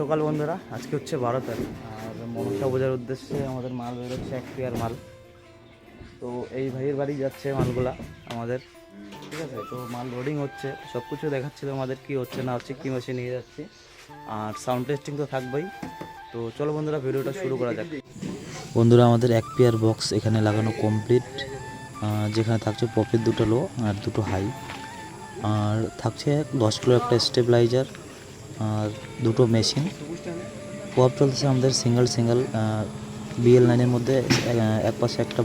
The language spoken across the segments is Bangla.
সকাল বন্ধুরা। আজকে হচ্ছে বারো তারিখ। আর মনসা বোঝার উদ্দেশ্যে আমাদের মাল বেরোচ্ছে এক পেয়ার মাল। তো এই ভাইয়ের বাড়ি যাচ্ছে মালগুলা আমাদের। ঠিক আছে? তো মাল লোডিং হচ্ছে। সব কিছু দেখাচ্ছিল আমাদের কি হচ্ছে না হচ্ছে, কী মেশিন নিয়ে যাচ্ছে। আর সাউন্ড টেস্টিং তো থাকবেই। তো চলো বন্ধুরা, ভিডিওটা শুরু করা যাক। বন্ধুরা, আমাদের এক পেয়ার বক্স এখানে লাগানো কমপ্লিট যেখানে থাকছে পপের দুটো লো আর দুটো হাই আর থাকছে দশ কিলো একটা স্টেবিলাইজার আর দুটো মেশিন। পপ চলতেছে আমাদের সিঙ্গেল সিঙ্গেল বিএল নাইনের মধ্যে এক পাশে একটা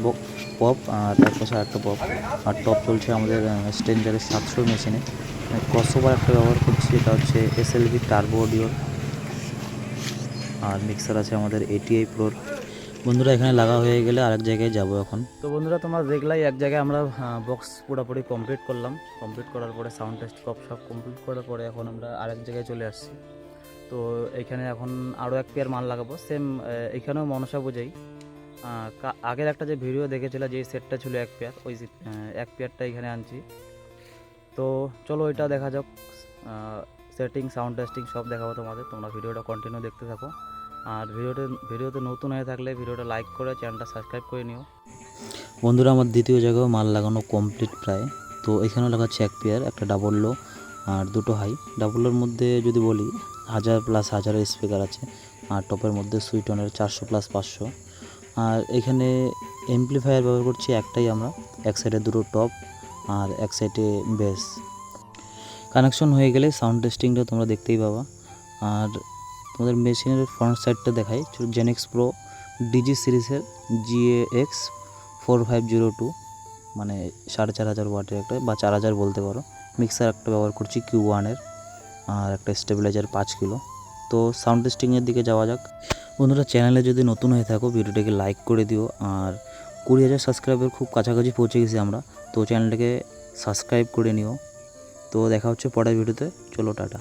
পপ আর এক পাশে একটা পপ। আর টপ চলছে আমাদের স্টেঞ্জারের সাতশো মেশিনে। ক্রসওভার একটা ব্যবহার করছি, এটা হচ্ছে এসএলভি টার্বো অডিওর আর মিক্সার আছে আমাদের এটিআই প্রোর বন্ধুরা, এখানে লাগা হয়ে গেলে আরেক জায়গায় যাব এখন। তো বন্ধুরা, তোমরা দেখলাই, এক জায়গায় আমরা বক্স পুরোপুরি কমপ্লিট করলাম। কমপ্লিট করার পরে সাউন্ড টেস্ট কপ সব কমপ্লিট করার পরে এখন আমরা আরেক জায়গায় চলে আসছি। তো এখানে এখন আরও এক পেয়ার মাল লাগাবো। সেম এখানেও মনসা বোঝাই। আগের একটা যে ভিডিও দেখেছিল, যে সেটটা ছিল এক পেয়ার ওই এক পেয়ারটা এখানে আনছি। তো চলো ওইটা দেখা যাক। সেটিং সাউন্ড টেস্টিং সব দেখাবো তোমাদের। তোমরা ভিডিওটা কন্টিনিউ দেখতে থাকো। আর ভিডিওতে ভিডিওতে নতুন হয়ে থাকলে ভিডিওটা লাইক করে চ্যানেলটা সাবস্ক্রাইব করে নিও। বন্ধুরা, আমার দ্বিতীয় জায়গায় মাল লাগানো কমপ্লিট প্রায়। তো এখানেও লাগাচ্ছে এক পেয়ার একটা ডাবল লো আর দুটো হাই ডাবলের মধ্যে যদি বলি, হাজার প্লাস হাজারের স্পিকার আছে আর টপের মধ্যে সুইটনের চারশো প্লাস পাঁচশো। আর এখানে এমপ্লিফায়ার ব্যবহার করছি একটাই আমরা, এক সাইডে দুটো টপ আর এক সাইডে বেস কানেকশন হয়ে গেলে সাউন্ড টেস্টিংটা তোমরা দেখতেই পাবা। আর তোমাদের মেশিনের ফ্রন্ট সাইডটা দেখাই। জেনেক্স প্রো ডিজি সিরিজের GA X four five zero two মানে সাড়ে চার হাজার ওয়াটের একটা বা চার হাজার বলতে পারো। মিক্সার একটা ব্যবহার করছি কিউ ওয়ানের আর একটা স্টেবিলাইজার পাঁচ কিলো। তো সাউন্ড টেস্টিংয়ের দিকে যাওয়া যাক। বন্ধুরা চ্যানেলে যদি নতুন হয়ে থাকো, ভিডিওটাকে লাইক করে দিও। আর কুড়ি হাজার সাবস্ক্রাইবার খুব কাছাকাছি পৌঁছে গেছি আমরা, তো চ্যানেলটাকে সাবস্ক্রাইব করে নিও। তো দেখা হচ্ছে পরের ভিডিওতে চলো, টাটা।